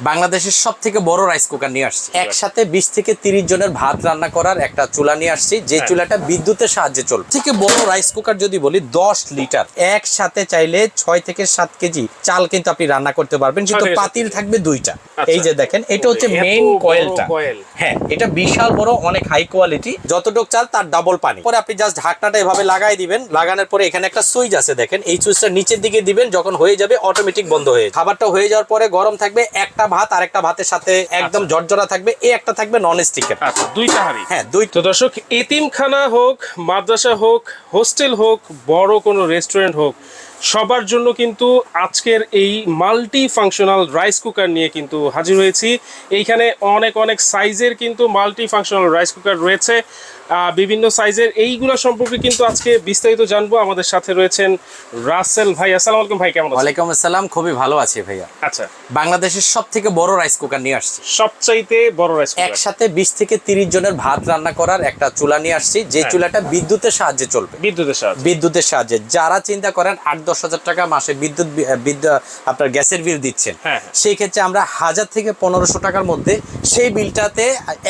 বাংলাদেশের সব থেকে বড় রাইস কুকার নিয়ে আসছি। একসাথে বিশ থেকে তিরিশ জনের ভাত রান্না করার একটা চুলা নিয়ে আসছি যে হ্যাঁ। চুলাটা বিদ্যুতের সাহায্যে চলবে। থেকে বড় রাইস কুকার যদি বলি দশ লিটার। একসাথে চাইলে ছয় থেকে সাত কেজি চাল কিন্তু আপনি রান্না করতে পারবেন কিন্তু পাতিল থাকবে দুইটা। আচ্ছা। এই যে দেখেন এটা হচ্ছে মেইন কয়েলটা হ্যাঁ এটা বিশাল বড় অনেক হাই কোয়ালিটি যতটুক চাল তার ডাবল পানি। পরে আপনি জাস্ট ঢাকনাটা এভাবে লাগাই দিবেন। লাগানোর পরে এখানে একটা সুইচ আছে দেখেন। এই সুইচটা নিচের দিকে দিবেন যখন হয়ে যাবে অটোমেটিক বন্ধ হয়ে খাবারটা হয়ে যাওয়ার পরে গরম থাকবে একটা ভাত আর একটা ভাতের সাথে একদম জর্জরা থাকবে এই একটা থাকবে নন স্টিকের আচ্ছা দুইটা হাড়ি। হ্যাঁ দুই তো দর্শক এতিমখানা হোক মাদ্রাসা হোক হোস্টেল হোক বড় কোনো রেস্টুরেন্ট হোক সবার জন্য কিন্তু আজকের এই মাল্টি ফাংশনাল রাইস কুকার নিয়ে কিন্তু হাজির হয়েছি। এইখানে অনেক অনেক সাইজের কিন্তু মাল্টি ফাংশনাল রাইস কুকার রয়েছে। বিভিন্ন সাইজের এইগুলো সম্পর্কে কিন্তু আজকে বিস্তারিত জানব। আমাদের সাথে রয়েছেন রাসেল ভাই। আসসালামু আলাইকুম ভাই কেমন ওয়ালাইকুম আসসালাম খুবই ভালো আছি ভাইয়া। আচ্ছা। বাংলাদেশের সব থেকে বড় রাইস কুকার নিয়ে আসছি। সবচাইতে বড় রাইস কুকার একসাথে বিশ থেকে তিরিশ জনের ভাত রান্না করার একটা চুলা নিয়ে আসছি যে হ্যাঁ। চুলাটা বিদ্যুতের সাহায্যে চলবে। বিদ্যুতের সাহায্যে। বিদ্যুতের সাহায্যে। যারা চিন্তা করেন আট দশ হাজার টাকা মাসে বিদ্যুৎ বিদ্যুৎ আপনার গ্যাসের বিল দিচ্ছেন হ্যাঁ। সেই ক্ষেত্রে আমরা হাজার থেকে পনেরোশো টাকার মধ্যে সেই বিলটাতে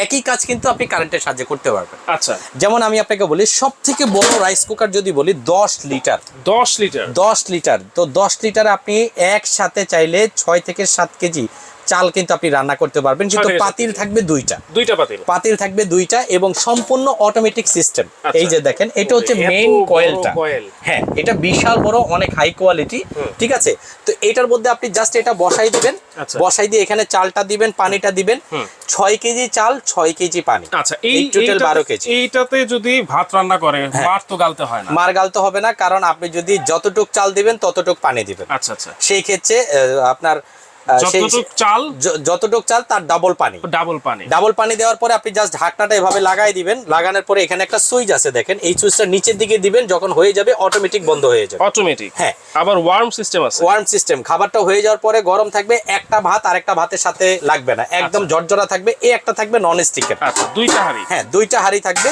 একই কাজ কিন্তু আপনি কারেন্টের সাহায্যে করতে পারবেন। আচ্ছা। যেমন আমি আপনাকে বলি সব থেকে বড় রাইস কুকার যদি বলি দশ লিটার। দশ লিটার? দশ লিটার। তো দশ লিটার আপনি একসাথে চাইলে ছয় থেকে সাত কেজি চাল কিন্তু আপনি রান্না করতে পারবেন। কিন্তু পাতিল থাকবে দুইটা। দুইটা পাতিল। পাতিল থাকবে দুইটা এবং সম্পূর্ণ অটোমেটিক সিস্টেম আচ্ছা। এই যে দেখেন এটা হচ্ছে মেইন কয়েলটা হ্যাঁ এটা বিশাল বড় অনেক হাই কোয়ালিটি ঠিক আছে? তো এটার মধ্যে আপনি জাস্ট এটা বসাই দিবেন। আচ্ছা। বসাই দিয়ে এখানে চালটা দিবেন পানিটা দিবেন। ছয় কেজি চাল ছয় কেজি পানি। আচ্ছা এই এইটা- 12 কেজি। এইটাতে যদি ভাত রান্না করে হ্যাঁ। মার তো গালতে হয় না। মার গালতে হবে না কারণ আপনি যদি যতটুক চাল দিবেন ততটুক পানি দিবেন। আচ্ছা আচ্ছা। সেই ক্ষেত্রে আপনার যতটুক চাল। যতটুক চাল তার ডাবল পানি। ডাবল পানি। ডাবল পানি দেওয়ার পরে আপনি জাস্ট ঢাকনাটা এভাবে লাগাই দিবেন। লাগানোর পরে এখানে একটা সুইচ আছে দেখেন। এই সুইচটা নিচের দিকে দিবেন যখন হয়ে যাবে অটোমেটিক বন্ধ হয়ে যাবে। অটোমেটিক হ্যাঁ। আবার ওয়ার্ম সিস্টেম আছে। ওয়ার্ম সিস্টেম খাবারটা হয়ে যাওয়ার পরে গরম থাকবে একটা ভাত আর একটা ভাতের সাথে লাগবে না। একদম জর্জরা থাকবে এই একটা থাকবে নন স্টিকের আচ্ছা দুইটা হাড়ি। হ্যাঁ দুইটা হাড়ি থাকবে।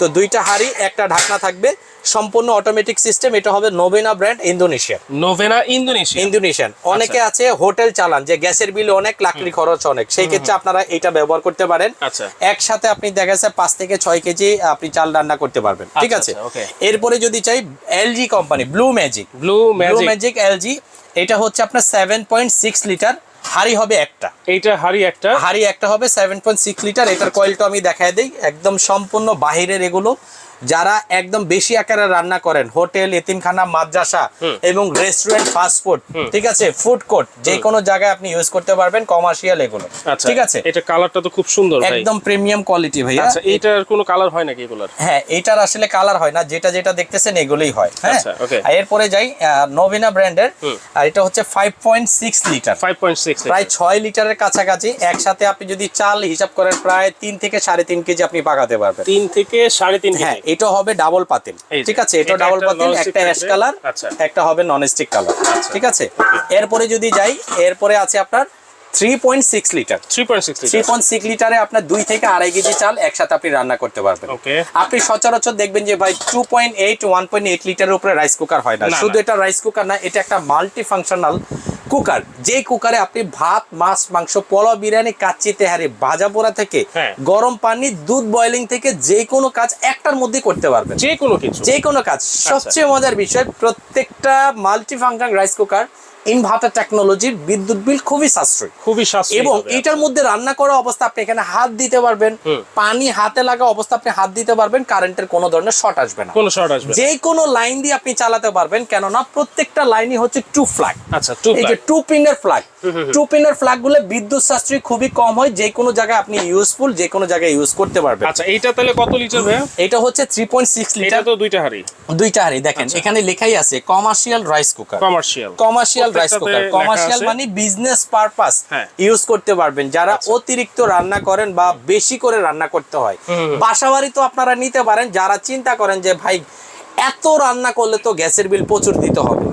তো দুইটা হাড়ি একটা ঢাকনা থাকবে। সম্পূর্ণ অটোমেটিক সিস্টেম এটা হবে নোবেনা brand Indonesia Novena Indonesia Indonesian অনেকে আছে হোটেল চালান যে গ্যাসের বিল অনেক লাকড়ি খরচ অনেক। সেই ক্ষেত্রে আপনারা এটা ব্যবহার করতে পারেন। আচ্ছা। একসাথে আপনি দেখা যাচ্ছে পাঁচ থেকে ছয় কেজি আপনি চাল রান্না করতে পারবেন। ঠিক আচ্ছা, আছে? আচ্ছা, এরপরে যদি চাই LG company blue magic blue blue magic LG এটা হচ্ছে আপনার সেভেন পয়েন্ট সিক্স লিটার হাড়ি হবে একটা। এইটা হাড়ি একটা? হাড়ি একটা হবে সেভেন পয়েন্ট সিক্স লিটার এটার কয়েলটা আমি দেখাই দিই একদম সম্পূর্ণ বাহিরের এগুলো। যারা একদম বেশি আকারে রান্না করেন হোটেল এতিমখানা মাদ্রাসা এবং রেস্টুরেন্ট ফাস্ট ফুড ঠিক আছে? ফুড কোর্ট যে কোনো জায়গায় আপনি ইউজ করতে পারবেন কমার্শিয়াল এগুলো আচ্ছা ঠিক আছে? এটা কালারটা তো খুব সুন্দর একদম প্রিমিয়াম কোয়ালিটি ভাইয়া। আচ্ছা এইটার কোনো কালার হয় নাকি এগুলার? হ্যাঁ এটার আসলে কালার হয় না যেটা যেটা দেখতেছেন এগুলোই হয় হ্যাঁ? আচ্ছা, আর এরপরে যাই নোভিনা ব্র্যান্ডের আর এটা হচ্ছে five point six litre five point six প্রায় ছয় লিটারের কাছাকাছি একসাথে আপনি যদি চাল হিসাব করেন প্রায় তিন থেকে সাড়ে তিন কেজি আপনি পাকাতে পারবেন। তিন থেকে সাড়ে তিন হ্যাঁ কেজি এটা হবে ডাবল পাতিল ঠিক আছে? এটা ডাবল পাতিল একটা অ্যাশ কালার আচ্ছা। একটা হবে নন স্টিক কালার। ঠিক আছে? এরপরে যদি যাই এরপরে আছে আপনার three point six litre three point six three point six লিটারে আপনার দুই থেকে আড়াই কেজি চাল একসাথে আপনি রান্না করতে পারবেন। আপনি সচরাচর দেখবেন যে ভাই two point eight one point eight লিটারের উপরে রাইস কুকার হয় না, শুধু এটা রাইস কুকার না এটা একটা মাল্টি ফাংশনাল কুকার যে কুকারে আপনি ভাত মাছ মাংস পোলাও বিরিয়ানি কাচ্চি তেহারি ভাজা পোড়া থেকে হ্যাঁ। গরম পানি দুধ বয়লিং থেকে যে কোনো কাজ একটার মধ্যে করতে পারবেন। যে কোনো কিছু। যে কোনো কাজ। আচ্ছা। সবচেয়ে মজার বিষয় প্রত্যেকটা multi function rice cooker inverter টেকনোলজির বিদ্যুৎ বিল খুবই সাশ্রয়ী। খুবই সাশ্রয়ী এবং এটার মধ্যে রান্না করা অবস্থা আপনি এখানে হাত দিতে পারবেন। পানি হাতে লাগা অবস্থা আপনি হাত দিতে পারবেন কারেন্টের কোনো ধরনের শর্ট আসবে না। কোনো শর্ট আসবে। যে কোনো লাইন দিয়ে আপনি চালাতে পারবেন কেননা প্রত্যেকটা লাইনই হচ্ছে টু ফ্ল্যাগ আচ্ছা টু এই যে টু পিনের ফ্ল্যাগ টু পিনের ফ্ল্যাগগুলো বিদ্যুৎ সাশ্রয়ী খুবই কম হয় যে কোনো জায়গায় আপনি ইউজফুল যে কোনো জায়গায় ইউজ করতে পারবেন। আচ্ছা এইটা তাহলে কত লিটার ভাইয়া? এটা হচ্ছে থ্রি পয়েন্ট সিক্স এটা লিটার তো দুইটা হাড়ি। দুইটা হাড়ি দেখেন আচ্ছা। এখানে লেখাই আছে commercial rice cooker commercial commercial rice cooker commercial মানে বিজনেস পারপাস। ইউজ করতে পারবেন। যারা আচ্ছা। অতিরিক্ত রান্না করেন বা বেশি করে রান্না করতে হয়। বাসাবাড়ি তো আপনারা নিতে পারেন। যারা চিন্তা করেন যে ভাই এত রান্না করলে তো গ্যাসের বিল প্রচুর দিতে হবে.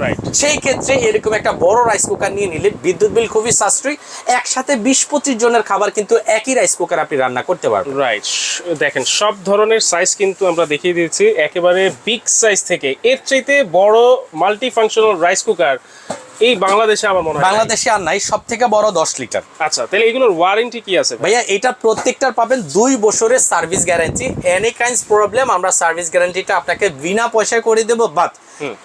সেই ক্ষেত্রে এরকম একটা বড় রাইস কুকার নিয়ে নিলে বিদ্যুৎ বিল খুবই সাশ্রয়ী। একসাথে বিশ পঁচিশ জনের খাবার কিন্তু একই রাইস কুকার আপনি রান্না করতে পারবেন। রাইট দেখেন সব ধরনের সাইজ কিন্তু আমরা দেখিয়ে দিয়েছি। একেবারে বিগ সাইজ থেকে। এর চাইতে বড় মাল্টি ফাংশনাল রাইস কুকার এই বাংলাদেশে আমার মনে হয় বাংলাদেশে আর নাই সব থেকে বড় দশ লিটার। আচ্ছা তাহলে এগুলোর ওয়ারেন্টি কি আছে? ভাইয়া এটা প্রত্যেকটার পাবেন দুই বছরের service guarantee any kinds problem আমরা সার্ভিস গ্যারান্টিটা আপনাকে বিনা পয়সায় করে দেবো বাট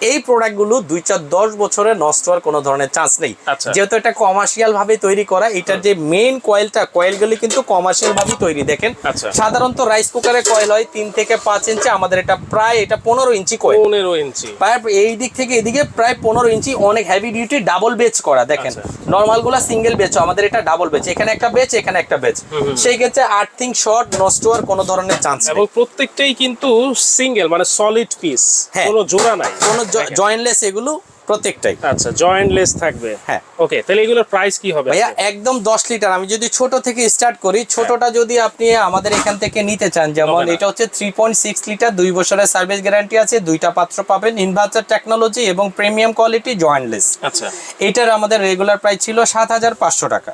এই প্রোডাক্টগুলো দুই চার দশ বছরে নষ্ট হওয়ার কোনো ধরনের চান্স নেই। আচ্ছা। যেহেতু এটা কমার্শিয়াল ভাবে তৈরি করা এটার যে মেইন কয়েলটা কয়েলগুলি কিন্তু কমার্শিয়াল ভাবে তৈরি দেখেন। আচ্ছা। সাধারণত রাইস কুকারে কয়েল হয় তিন থেকে পাঁচ ইঞ্চি আমাদের এটা প্রায় এটা পনেরো ইঞ্চি কয়েল পনেরো ইঞ্চি প্রায় এই দিক থেকে এদিকে প্রায় পনেরো ইঞ্চি অনেক হেভি ডিউটি ডাবল বেচ করা দেখেন। আচ্ছা। নর্মালগুলা সিঙ্গেল বেচ আমাদের এটা ডাবল বেচ। এখানে একটা বেচ এখানে একটা বেচ। সেই ক্ষেত্রে আর্থিং শর্ট নষ্ট হওয়ার কোনো ধরনের চান্স এবং প্রত্যেকটাই কিন্তু সিঙ্গেল মানে সলিড পিস হ্যাঁ। কোনো জোড়া নাই। কোনো জয়েন্টলেস এগুলো প্রত্যেকটাই। আচ্ছা জয়েন্টলেস থাকবে। হ্যাঁ। ওকে তাহলে এগুলোর প্রাইস কি হবে ভাইয়া একদম দশ লিটার আমি যদি ছোট থেকে স্টার্ট করি ছোটটা যদি আপনি আমাদের এখান থেকে নিতে চান যেমন এটা হচ্ছে থ্রি পয়েন্ট সিক্স লিটার দুই বছরের সার্ভিস গ্যারান্টি আছে দুইটা পাত্র পাবেন ইনভার্টার টেকনোলজি এবং প্রিমিয়াম কোয়ালিটি জয়েন্টলেস আচ্ছা। এটার আমাদের রেগুলার প্রাইস ছিল সাত হাজার পাঁচশো টাকা।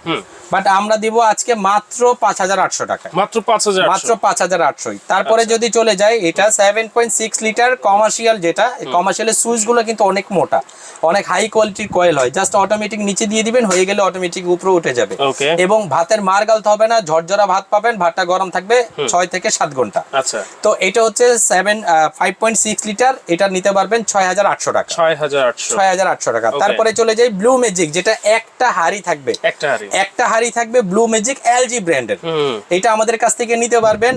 বাট আমরা দিব আজকে মাত্র পাঁচ হাজার আটশো টাকা। মাত্র পাঁচ হাজার মাত্র পাঁচ হাজার আটশোই। তারপরে যদি চলে যায় এটা seven point six litre commercial যেটা কমার্শিয়ালের সুইচগুলো কিন্তু অনেক মোটা। অনেক হাই কোয়ালিটির কয়েল হয়। জাস্ট অটোমেটিক নিচে দিয়ে দিবেন হয়ে গেলে অটোমেটিক উপরে উঠে যাবে। এবং ভাতের মার গালতে হবে না ঝরঝরা ভাত পাবেন ভাতটা গরম থাকবে ছয় থেকে সাত ঘণ্টা। আচ্ছা। তো এটা হচ্ছে seven five point six litre এটা নিতে পারবেন ছয় হাজার আটশো টাকা। ছয় হাজার আটশো। ছয় হাজার আটশো টাকা। তারপরে চলে যাই ব্লু ম্যাজিক যেটা একটা হাড়ি থাকবে। একটা হাড়ি। থাকবে ব্লু ম্যাজিক এলজি ব্র্যান্ডের এটা আমাদের কাছ থেকে নিতে পারবেন।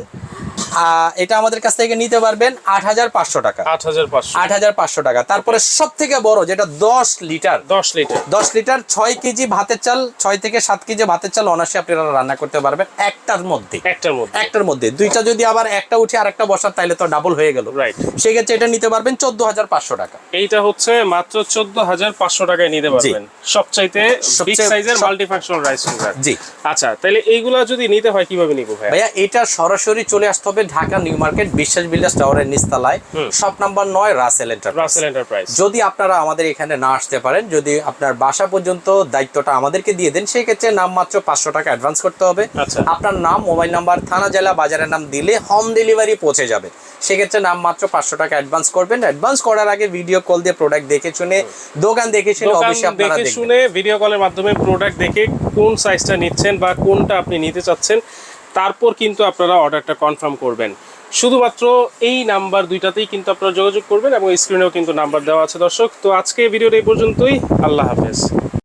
এটা আমাদের কাছ থেকে নিতে পারবেন আট হাজার পাঁচশো টাকা। আট হাজার পাঁচশো। আট হাজার পাঁচশো টাকা। তারপরে সব থেকে বড় যেটা দশ লিটার দশ লিটার। দশ লিটার ছয় কেজি ভাতের চাল ছয় থেকে সাত কেজি ভাতের চাল অনাসে আপনারা রান্না করতে পারবেন একটার মধ্যে। একটার মধ্যে। একটার মধ্যে। দুইটা যদি আবার একটা উঠে আর একটা বসার তাহলে তো ডাবল হয়ে গেল। Right. সেক্ষেত্রে এটা নিতে পারবেন চোদ্দ হাজার পাঁচশো টাকা। এইটা হচ্ছে মাত্র চোদ্দ হাজার পাঁচশো টাকায় নিতে পারবেন। সবচাইতে বিগ সাইজের মাল্টিফাংশনাল রাইস কুকার জি। আচ্ছা তাহলে এইগুলা যদি নিতে হয় কীভাবে নিবো ভাইয়া এটা সরাসরি চলে আসতে হবে Dhaka New Market Biswas Builders টাওয়ারের নিচতলায়। শপ নাম্বার নয় রাসেল এন্টারপ্রাইজ। যদি আপনারা আমাদের এখানে না আসতে পারেন যদি আপনার বাসা পর্যন্ত দায়িত্বটা আমাদেরকে দিয়ে দেন সেই ক্ষেত্রে নাম মাত্র পাঁচশো টাকা অ্যাডভান্স করতে হবে। আচ্ছা। আপনার নাম মোবাইল নাম্বার থানা জেলা বাজারের নাম দিলে হোম ডেলিভারি পৌঁছে যাবে। সেক্ষেত্রে নাম মাত্র পাঁচশো টাকা অ্যাডভান্স করবেন। অ্যাডভান্স করার আগে ভিডিও কল দিয়ে প্রোডাক্ট দেখে শুনে দোকান দেখে শুনে অবশ্যই আপনারা দেখে শুনে ভিডিও কলের মাধ্যমে প্রোডাক্ট দেখে কোন সাইজটা নিচ্ছেন বা কোনটা আপনি নিতে চাচ্ছেন তারপর কিন্তু আপনারা অর্ডারটা কনফার্ম করবেন। শুধুমাত্র এই নাম্বার দুইটাতেই কিন্তু আপনারা যোগাযোগ করবেন এবং স্ক্রিনেও কিন্তু নাম্বার দেওয়া আছে দর্শক। তো আজকে ভিডিওটা এই পর্যন্তই। আল্লাহ হাফেজ।